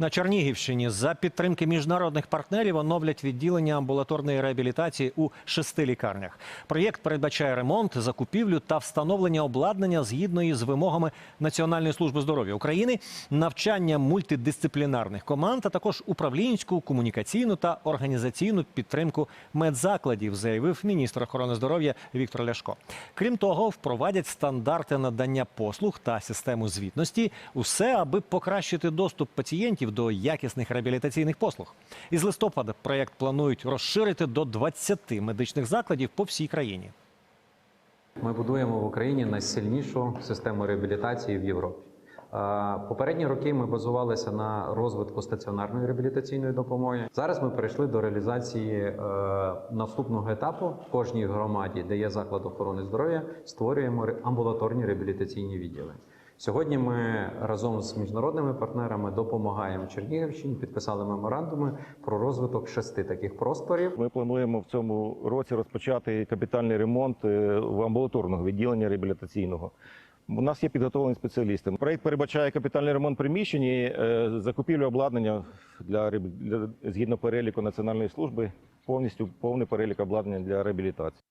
На Чернігівщині за підтримки міжнародних партнерів оновлять відділення амбулаторної реабілітації у шести лікарнях. Проєкт передбачає ремонт, закупівлю та встановлення обладнання згідно із вимогами Національної служби здоров'я України, навчання мультидисциплінарних команд, а також управлінську, комунікаційну та організаційну підтримку медзакладів, заявив міністр охорони здоров'я Віктор Ляшко. Крім того, впровадять стандарти надання послуг та систему звітності. Усе, аби покращити доступ пацієнтів до якісних реабілітаційних послуг. Із листопада проєкт планують розширити до 20 медичних закладів по всій країні. Ми будуємо в Україні найсильнішу систему реабілітації в Європі. Е, Попередні роки ми базувалися на розвитку стаціонарної реабілітаційної допомоги. Зараз ми перейшли до реалізації е, наступного етапу в кожній громаді, де є заклад охорони здоров'я, створюємо амбулаторні реабілітаційні відділи. Сьогодні ми разом з міжнародними партнерами допомагаємо Чернігівщині, підписали меморандуми про розвиток шести таких просторів. Ми плануємо в цьому році розпочати капітальний ремонт е, в амбулаторного відділення реабілітаційного. У нас є підготовлені спеціалісти. Проект передбачає капітальний ремонт приміщень е, закупівлю обладнання для, для згідно переліку національної служби, повністю повний перелік обладнання для реабілітації.